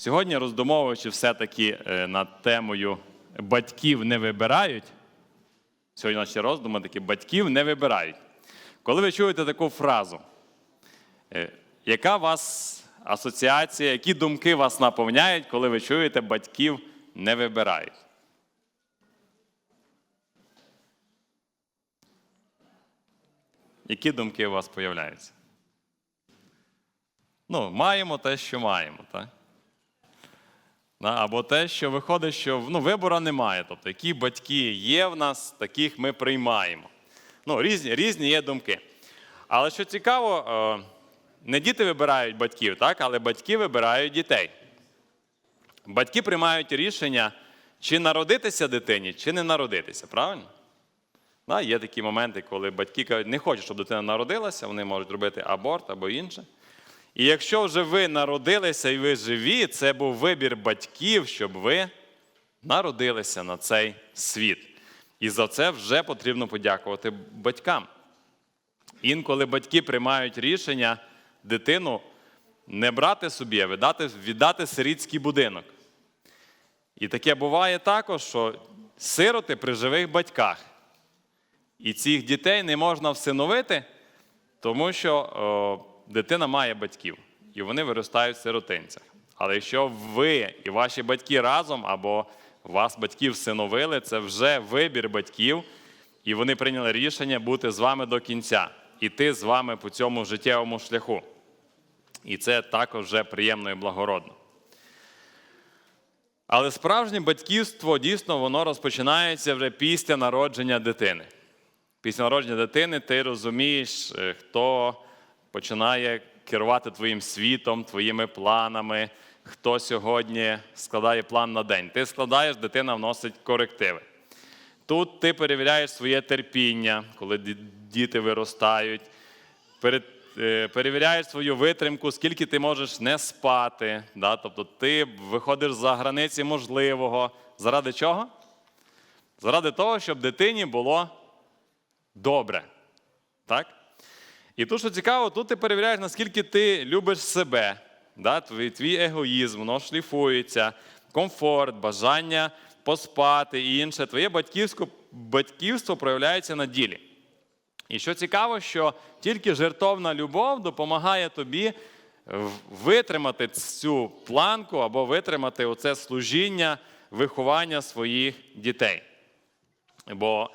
Сьогодні, роздумовуючи все-таки е, над темою батьків не вибирають, сьогодні наші роздуми такі батьків не вибирають. Коли ви чуєте таку фразу, е, яка вас асоціація, які думки вас наповняють, коли ви чуєте батьків не вибирають? Які думки у вас появляються? Ну, маємо те, що маємо, так? Або те, що виходить, що ну, вибору немає. Тобто, які батьки є в нас, таких ми приймаємо. Ну, різні, різні є думки. Але що цікаво, е, не діти вибирають батьків, так? але батьки вибирають дітей. Батьки приймають рішення, чи народитися дитині, чи не народитися, правильно? Да, є такі моменти, коли батьки кажуть, не хочуть, щоб дитина народилася, вони можуть робити аборт або інше. І якщо вже ви народилися і ви живі, це був вибір батьків, щоб ви народилися на цей світ. І за це вже потрібно подякувати батькам. Інколи батьки приймають рішення дитину не брати собі, а віддати, віддати сирітський будинок. І таке буває також, що сироти при живих батьках. І цих дітей не можна всиновити, тому що о, дитина має батьків, і вони виростають в сиротинцях. Але якщо ви і ваші батьки разом, або вас батьків всиновили, це вже вибір батьків, і вони прийняли рішення бути з вами до кінця, іти з вами по цьому життєвому шляху. І це також вже приємно і благородно. Але справжнє батьківство дійсно воно розпочинається вже після народження дитини. Після народження дитини ти розумієш, е, хто починає керувати твоїм світом, твоїми планами, хто сьогодні складає план на день. Ти складаєш, дитина вносить корективи. Тут ти перевіряєш своє терпіння, коли діти виростають, е, перевіряєш свою витримку, скільки ти можеш не спати. Да? Тобто ти виходиш за границі можливого. Заради чого? Заради того, щоб дитині було добре. Так? І тут, що цікаво, тут ти перевіряєш, наскільки ти любиш себе, да? твій, твій егоїзм, воно шліфується, комфорт, бажання поспати і інше. Твоє батьківсько, батьківство проявляється на ділі. І що цікаво, що тільки жертовна любов допомагає тобі витримати цю планку або витримати оце служіння, виховання своїх дітей. Бо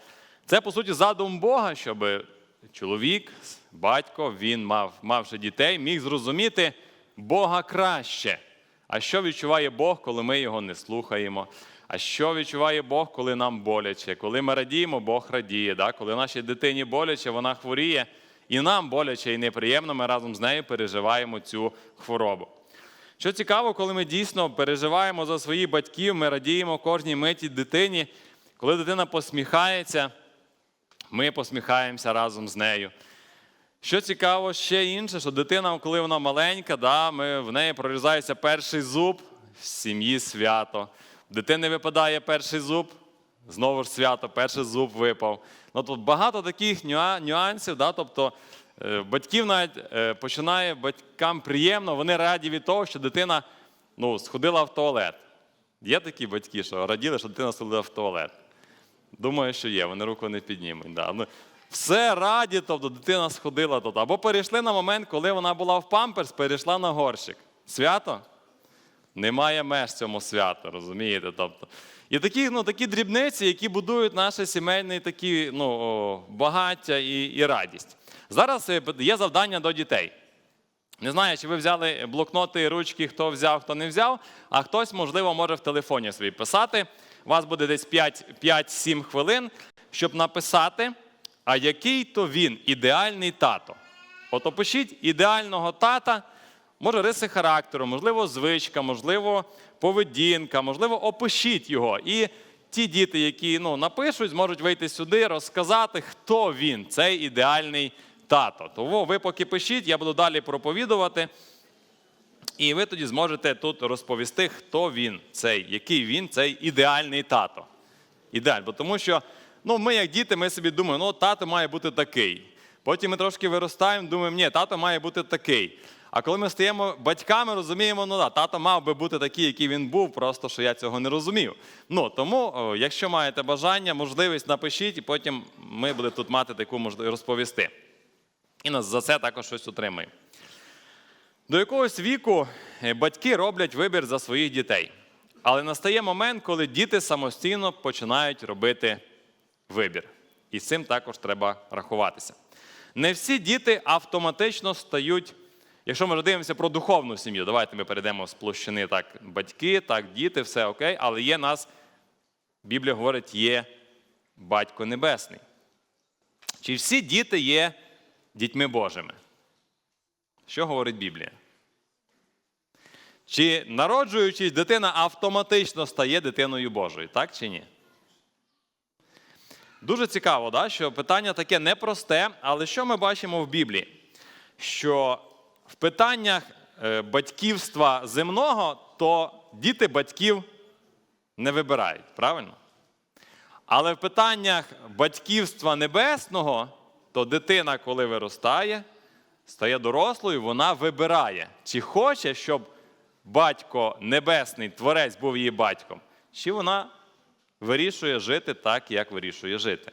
це, по суті, задум Бога, щоб чоловік, батько, він мав, мавши дітей, міг зрозуміти Бога краще. А що відчуває Бог, коли ми його не слухаємо? А що відчуває Бог, коли нам боляче? Коли ми радіємо, Бог радіє. Да? Коли нашій дитині боляче, вона хворіє, і нам боляче і неприємно, ми разом з нею переживаємо цю хворобу. Що цікаво, коли ми дійсно переживаємо за своїх батьків, ми радіємо кожній миті дитині, коли дитина посміхається, ми посміхаємося разом з нею. Що цікаво, ще інше, що дитина, коли вона маленька, да, ми, в неї прорізається перший зуб, в сім'ї свято. Дитини випадає перший зуб, знову ж свято, перший зуб випав. Ну, тут багато таких нюансів, да, тобто е, батьків навіть е, починає батькам приємно, вони раді від того, що дитина ну, сходила в туалет. Є такі батьки, що раділи, що дитина сходила в туалет. Думаю, що є, вони руку не піднімуть. Да. Ну, все раді, тобто дитина сходила тут. Або перейшли на момент, коли вона була в памперс, перейшла на горщик. Свято? Немає меж цьому святу, розумієте? Тобто. І такі, ну, такі дрібниці, які будують наше сімейне такі, ну, багаття і, і радість. Зараз е, є завдання до дітей. Не знаю, чи ви взяли блокноти і ручки, хто взяв, хто не взяв, а хтось, можливо, може в телефоні свій писати. У вас буде десь 5-7 хвилин, щоб написати, а який то він ідеальний тато. От опишіть ідеального тата, може риси характеру, можливо, звичка, можливо, поведінка, можливо, опишіть його. І ті діти, які ну, напишуть, зможуть вийти сюди, розказати, хто він, цей ідеальний тато. Тому ви поки пишіть, я буду далі проповідувати. І ви тоді зможете тут розповісти, хто він, цей, який він, цей ідеальний тато. Ідеаль, тому що ну, ми, як діти, ми собі думаємо, ну, тато має бути такий. Потім ми трошки виростаємо, думаємо, ні, тато має бути такий. А коли ми стаємо батьками, розуміємо, ну да, тато мав би бути такий, який він був, просто що я цього не розумів. Ну тому, якщо маєте бажання, можливість, напишіть, і потім ми будемо тут мати таку можливість розповісти. І нас за це також щось отримаємо. До якогось віку е, батьки роблять вибір за своїх дітей. Але настає момент, коли діти самостійно починають робити вибір. І з цим також треба рахуватися. Не всі діти автоматично стають, якщо ми дивимося про духовну сім'ю, давайте ми перейдемо з площини так, батьки, так, діти, все окей, але є нас, Біблія говорить, є батько небесний. Чи всі діти є дітьми Божими? Що говорить Біблія? Чи народжуючись, дитина автоматично стає дитиною Божою, так чи ні? Дуже цікаво, да, що питання таке непросте, але що ми бачимо в Біблії? Що в питаннях е, батьківства земного, то діти батьків не вибирають, правильно? Але в питаннях батьківства небесного, то дитина, коли виростає, стає дорослою, вона вибирає, чи хоче, щоб батько небесний, творець був її батьком, чи вона вирішує жити так, як вирішує жити.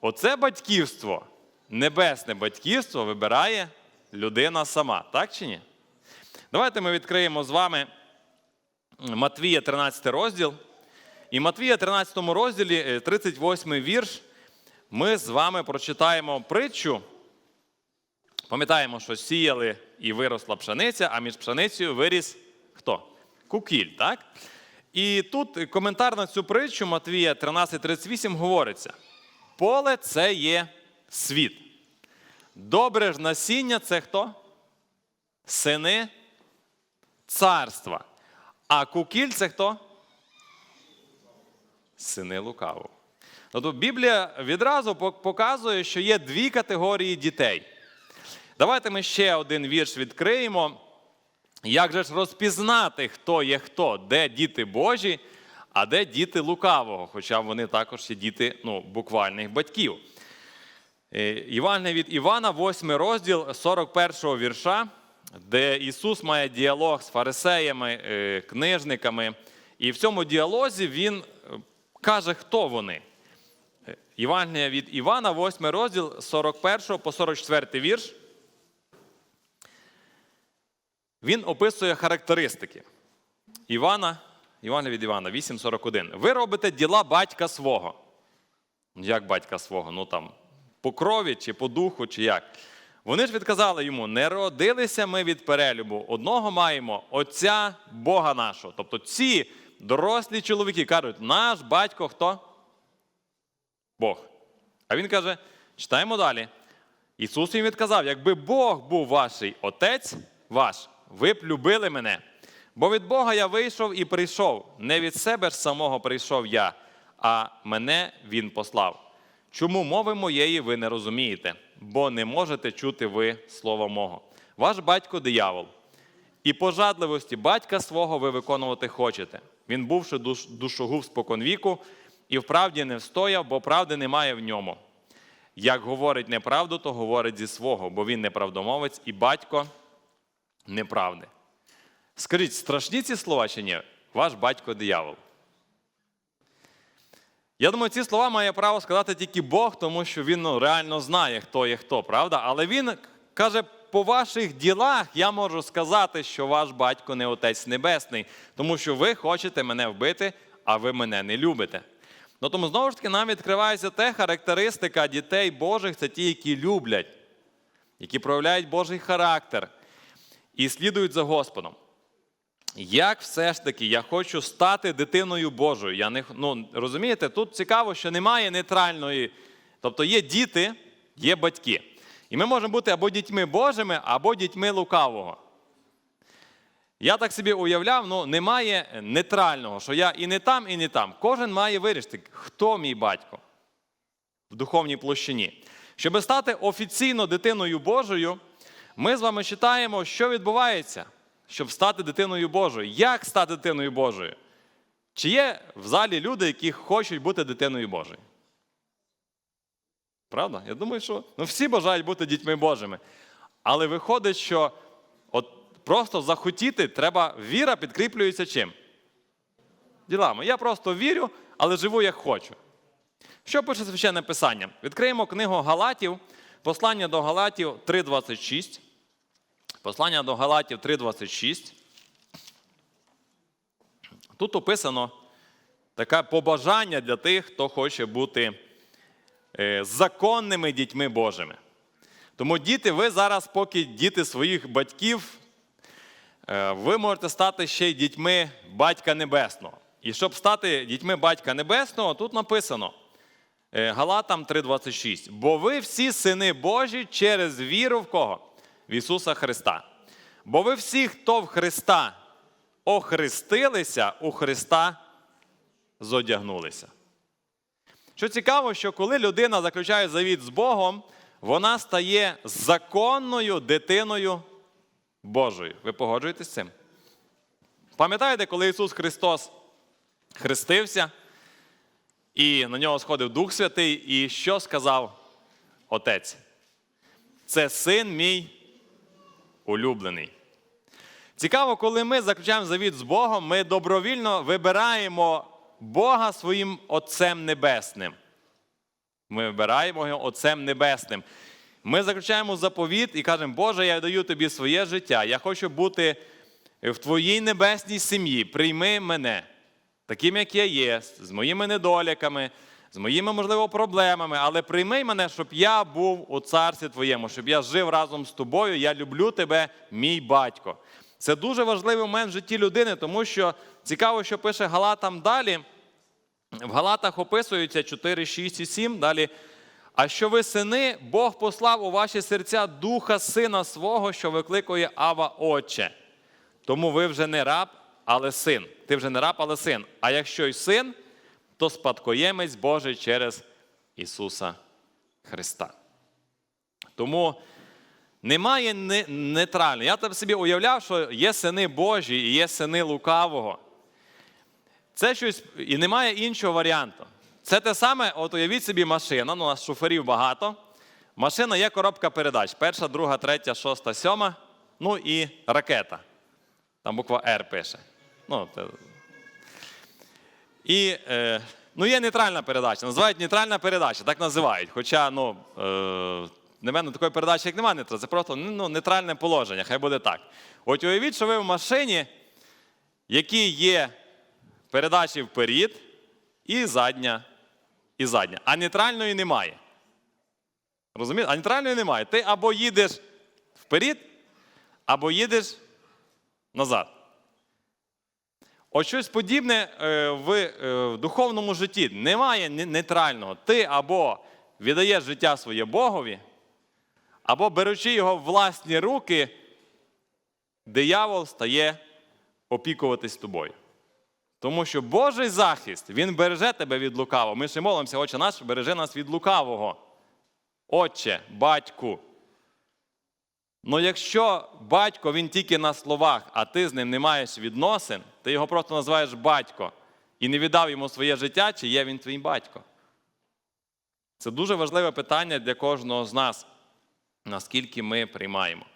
Оце батьківство, небесне батьківство вибирає людина сама, так чи ні? Давайте ми відкриємо з вами Матвія 13 розділ. І Матвія 13 розділі, е, 38 вірш, ми з вами прочитаємо притчу. Пам'ятаємо, що сіяли і виросла пшениця, а між пшеницею виріс хто? Кукіль, так? І тут коментар на цю притчу Матвія 13:38 говориться: поле це є світ. Добре ж насіння це хто? Сини царства. А кукіль це хто? Сини лукавого. Тобто Біблія відразу показує, що є дві категорії дітей. Давайте ми ще один вірш відкриємо. Як же ж розпізнати, хто є хто, де діти Божі, а де діти лукавого, хоча вони також є діти ну, буквальних батьків. Е, від Івана, 8 розділ 41 вірша, де Ісус має діалог з фарисеями, е, книжниками. І в цьому діалозі Він е, каже, хто вони. Євангелія від Івана, 8 розділ 41 по 44 вірш. Він описує характеристики. Івана, Івана від Івана, 8.41. Ви робите діла батька свого. Як батька свого? Ну там, по крові, чи по духу, чи як. Вони ж відказали йому: не родилися ми від перелюбу. Одного маємо Отця Бога нашого. Тобто ці дорослі чоловіки кажуть, наш батько хто? Бог. А він каже: читаємо далі. Ісус їм відказав: якби Бог був ваший отець ваш, ви б любили мене. Бо від Бога я вийшов і прийшов. Не від себе ж самого прийшов я, а мене Він послав. Чому мови моєї ви не розумієте? Бо не можете чути ви слова мого. Ваш батько диявол. І пожадливості батька свого ви виконувати хочете. Він, бувши душ, душогуб споконвіку, і вправді не встояв, бо правди немає в ньому. Як говорить неправду, то говорить зі свого, бо він неправдомовець і батько неправди. Скажіть, страшні ці слова чи ні? Ваш батько диявол. Я думаю, ці слова має право сказати тільки Бог, тому що він ну, реально знає, хто є хто, правда? Але він каже, по ваших ділах я можу сказати, що ваш батько не Отець Небесний, тому що ви хочете мене вбити, а ви мене не любите. Ну тому знову ж таки нам відкривається те характеристика дітей Божих це ті, які люблять, які проявляють Божий характер і слідують за Господом. Як все ж таки я хочу стати дитиною Божою? Я не, ну, розумієте, тут цікаво, що немає нейтральної. Тобто є діти, є батьки. І ми можемо бути або дітьми Божими, або дітьми лукавого. Я так собі уявляв, ну немає нейтрального, що я і не там, і не там. Кожен має вирішити, хто мій батько в духовній площині. Щоб стати офіційно дитиною Божою, ми з вами читаємо, що відбувається, щоб стати дитиною Божою. Як стати дитиною Божою? Чи є в залі люди, які хочуть бути дитиною Божою? Правда? Я думаю, що ну, всі бажають бути дітьми Божими. Але виходить, що просто захотіти, треба віра підкріплюється чим? Ділами. Я просто вірю, але живу як хочу. Що пише священне писання? Відкриємо книгу Галатів, послання до Галатів 3.26. Послання до Галатів 3.26. Тут описано таке побажання для тих, хто хоче бути е, законними дітьми Божими. Тому діти, ви зараз, поки діти своїх батьків, е, ви можете стати ще й дітьми Батька Небесного. І щоб стати дітьми Батька Небесного, тут написано Галатам 3:26. Бо ви всі сини Божі через віру в кого? В Ісуса Христа. Бо ви всі, хто в Христа охрестилися, у Христа зодягнулися. Що цікаво, що коли людина заключає завіт з Богом, вона стає законною дитиною Божою. Ви погоджуєтесь з цим? Пам'ятаєте, коли Ісус Христос хрестився, і на нього сходив Дух Святий, і що сказав Отець? Це син мій улюблений. Цікаво, коли ми заключаємо завіт з Богом, ми добровільно вибираємо Бога своїм Отцем Небесним. Ми вибираємо його Отцем Небесним. Ми заключаємо заповіт і кажемо, Боже, я даю тобі своє життя. Я хочу бути в твоїй небесній сім'ї. Прийми мене, таким, як я є, з моїми недоліками, з моїми, можливо, проблемами, але прийми мене, щоб я був у царстві твоєму, щоб я жив разом з тобою. Я люблю тебе, мій батько. Це дуже важливий момент в житті людини, тому що цікаво, що пише Галатам далі. В Галатах описується 4, 6 і 7. Далі. А що ви сини, Бог послав у ваші серця духа сина свого, що викликує Ава Отче. Тому ви вже не раб, але син. Ти вже не раб, але син. А якщо й син, то спадкоємець Божий через Ісуса Христа. Тому немає не- нейтрального. Я так собі уявляв, що є сини Божі і є сини лукавого. Це щось, і немає іншого варіанту. Це те саме, от уявіть собі машина, ну, у нас шоферів багато. Машина є коробка передач. Перша, друга, третя, шоста, сьома. Ну і ракета. Там буква Р пише. Ну. І е, ну, є нейтральна передача. Називають нейтральна передача, так називають. Хоча, ну, е, не мене такої передачі, як немає це просто ну, нейтральне положення, хай буде так. От уявіть, що ви в машині, які є передачі вперед, і задня, і задня. А нейтральної немає. Розумієте? А нейтральної немає. Ти або їдеш вперед, або їдеш назад. Ось щось подібне е, в, е, духовному житті. Немає нейтрального. Ти або віддаєш життя своє Богові, або беручи його в власні руки, диявол стає опікуватись тобою. Тому що Божий захист, Він береже тебе від лукавого. Ми ще молимося, Отче наш, бережи нас від лукавого. Отче, батьку. Ну якщо батько він тільки на словах, а ти з ним не маєш відносин, ти його просто називаєш батько і не віддав йому своє життя, чи є він твій батько? Це дуже важливе питання для кожного з нас, наскільки ми приймаємо.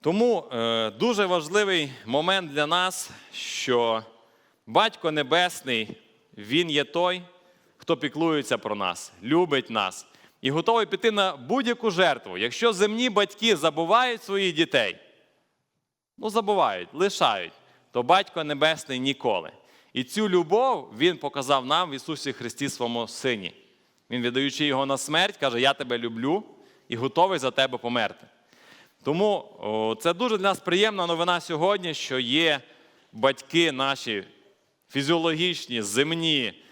Тому е, дуже важливий момент для нас, що Батько Небесний, Він є той, хто піклується про нас, любить нас і готовий піти на будь-яку жертву. Якщо земні батьки забувають своїх дітей, ну забувають, лишають, то Батько Небесний ніколи. І цю любов Він показав нам в Ісусі Христі своєму Сині. Він, віддаючи його на смерть, каже: Я тебе люблю і готовий за тебе померти. Тому о, це дуже для нас приємна новина сьогодні, що є батьки наші фізіологічні, земні,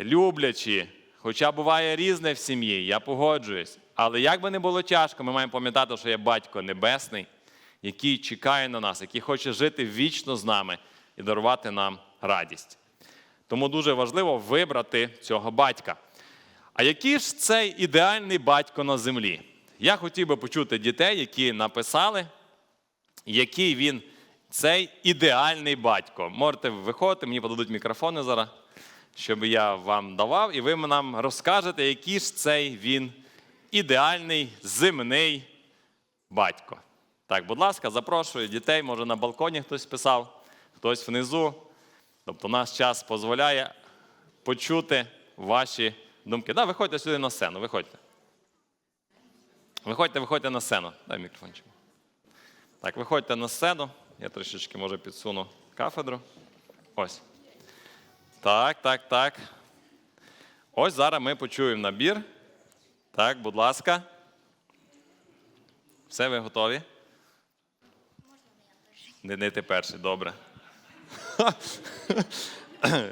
люблячі, хоча буває різне в сім'ї, я погоджуюсь. Але як би не було тяжко, ми маємо пам'ятати, що є батько небесний, який чекає на нас, який хоче жити вічно з нами і дарувати нам радість. Тому дуже важливо вибрати цього батька. А який ж цей ідеальний батько на землі? Я хотів би почути дітей, які написали, який він цей ідеальний батько. Можете виходити, мені подадуть мікрофони зараз, щоб я вам давав, і ви нам розкажете, який ж цей він ідеальний земний батько. Так, будь ласка, запрошую дітей, може на балконі хтось писав, хтось внизу. Тобто наш час дозволяє почути ваші думки. Да, виходьте сюди на сцену, виходьте. Виходьте, виходьте на сцену. Дай мікрофончик. Так, виходьте на сцену. Я трішечки може підсуну кафедру. Ось. Так, так, так. Ось зараз ми почуємо набір. Так, будь ласка. Все, ви готові? Не, не ти перший, добре.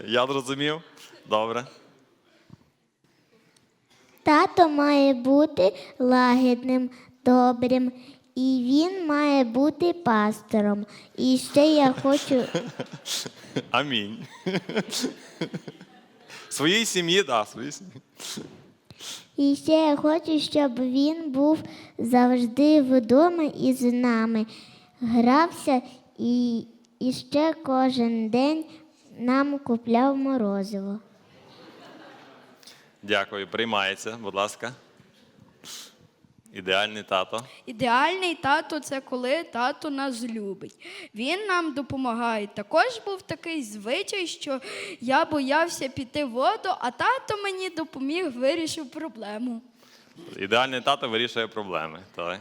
Я зрозумів. Добре. Тато має бути лагідним, добрим, і він має бути пастором. І ще я хочу, Амінь. Своїй сім'ї, так, своїй сім'ї. і ще я хочу, щоб він був завжди вдома із нами, грався і, і ще кожен день нам купляв морозиво. Дякую, приймається, будь ласка. Ідеальний тато. Ідеальний тато це коли тато нас любить. Він нам допомагає. Також був такий звичай, що я боявся піти в воду, а тато мені допоміг, вирішив проблему. Ідеальний тато вирішує проблеми. Так.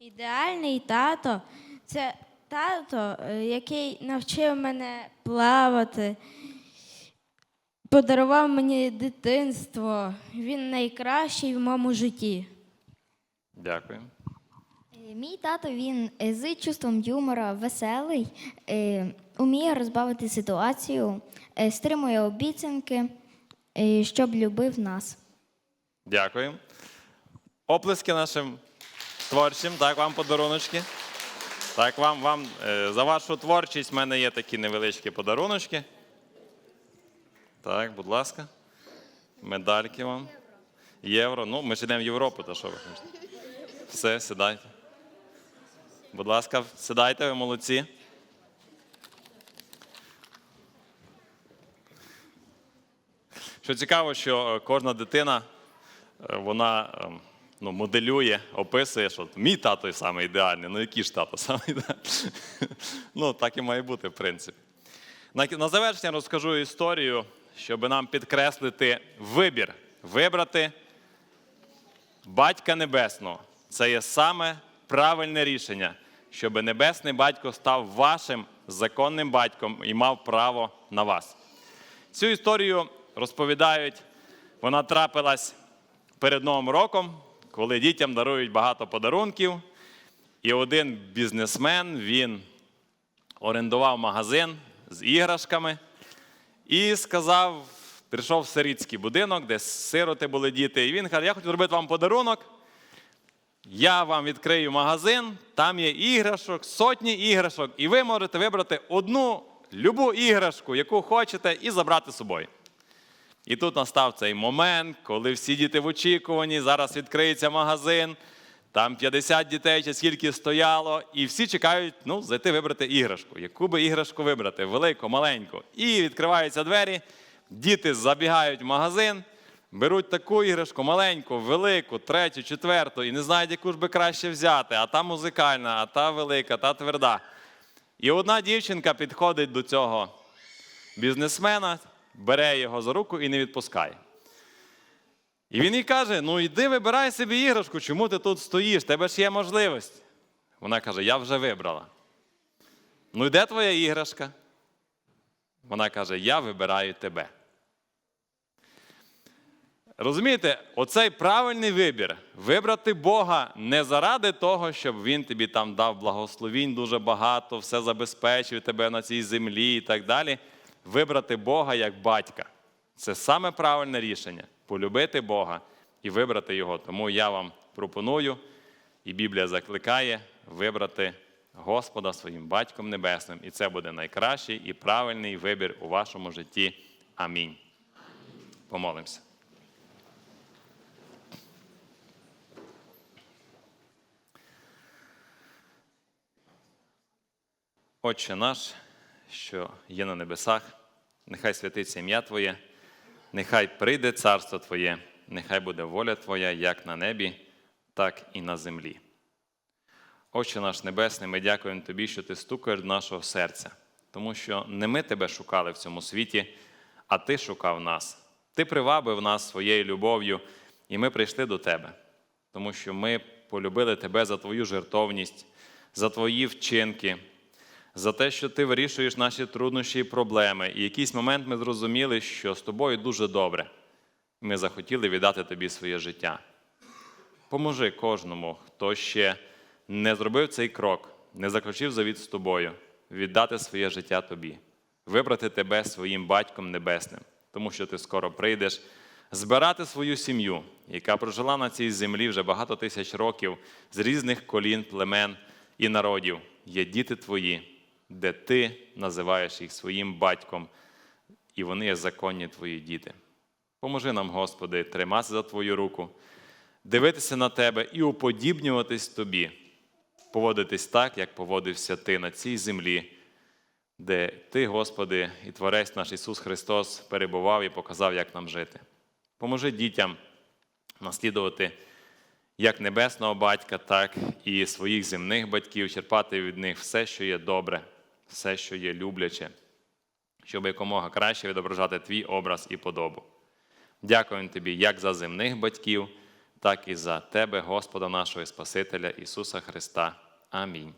Ідеальний тато це тато, е, який навчив мене плавати, подарував мені дитинство. Він найкращий в моєму житті. Дякую. Е, Мій тато він е, з чувством юмора, веселий, е, уміє розбавити ситуацію, стримує обіцянки, щоб любив нас. Дякую. Оплески нашим творчим. Так, вам подаруночки. Так, вам, вам за вашу творчість в мене є такі невеличкі подаруночки. Так, будь ласка. Медальки вам. Євро. Ну, ми ж йдемо в Європу, то що ви хочете? Все, сідайте. Будь ласка, сідайте, ви молодці. Що цікаво, що е, кожна дитина е, вона ем, ну, моделює, описує, що мій тато саме ідеальний. Ну який ж тато саме ідеальний? Ну, так і має бути, в принципі. На завершення розкажу історію, щоб нам підкреслити вибір, вибрати батька небесного. Це є саме правильне рішення, щоб небесний батько став вашим законним батьком і мав право на вас. Цю історію розповідають, вона трапилась перед Новим роком, коли дітям дарують багато подарунків. І один бізнесмен він орендував магазин з іграшками і сказав: прийшов в сирітський будинок, де сироти були діти. І він каже: Я хочу зробити вам подарунок. Я вам відкрию магазин, там є іграшок, сотні іграшок, і ви можете вибрати одну любу іграшку, яку хочете, і забрати з собою. І тут настав цей момент, коли всі діти в очікуванні, зараз відкриється магазин, там 50 дітей чи скільки стояло, і всі чекають ну, зайти вибрати іграшку. Яку би іграшку вибрати, велику, маленьку. І відкриваються двері, діти забігають в магазин, беруть таку іграшку, маленьку, велику, третю, четверту, і не знають, яку ж би краще взяти, а та музикальна, а та велика, та тверда. І одна дівчинка підходить до цього бізнесмена, бере його за руку і не відпускає. І він їй каже: ну йди вибирай собі іграшку, чому ти тут стоїш? Тебе ж є можливість. Вона каже: Я вже вибрала. Ну, і де твоя іграшка? Вона каже: Я вибираю тебе. Розумієте, оцей правильний вибір вибрати Бога не заради того, щоб Він тобі там дав благословінь дуже багато, все забезпечив тебе на цій землі і так далі. Вибрати Бога як батька. Це саме правильне рішення полюбити Бога і вибрати Його. Тому я вам пропоную, і Біблія закликає вибрати Господа своїм батьком небесним. І це буде найкращий і правильний вибір у вашому житті. Амінь. Помолимося. Отче наш, що є на небесах, нехай святиться ім'я Твоє, нехай прийде царство Твоє, нехай буде воля Твоя як на небі, так і на землі. Отче наш Небесний, ми дякуємо Тобі, що Ти стукаєш до нашого серця, тому що не ми Тебе шукали в цьому світі, а Ти шукав нас. Ти привабив нас своєю любов'ю, і ми прийшли до Тебе, тому що ми полюбили Тебе за Твою жертовність, за Твої вчинки, за те, що Ти вирішуєш наші труднощі і проблеми. І якийсь момент ми зрозуміли, що з тобою дуже добре. Ми захотіли віддати Тобі своє життя. Поможи кожному, хто ще не зробив цей крок, не заключив завіт з тобою, віддати своє життя тобі, вибрати тебе своїм батьком небесним, тому що ти скоро прийдеш, збирати свою сім'ю, яка прожила на цій землі вже багато тисяч років з різних колін, племен і народів. Є діти твої, де ти називаєш їх своїм батьком, і вони є законні твої діти. Поможи нам, Господи, триматися за Твою руку, дивитися на Тебе і уподібнюватись Тобі, поводитись так, як поводився Ти на цій землі, де Ти, Господи, і Творець наш Ісус Христос перебував і показав, як нам жити. Поможи дітям наслідувати як небесного батька, так і своїх земних батьків, черпати від них все, що є добре, все, що є любляче, щоб якомога краще відображати твій образ і подобу. Дякуємо Тобі як за земних батьків, так і за Тебе, Господа нашого і Спасителя Ісуса Христа. Амінь.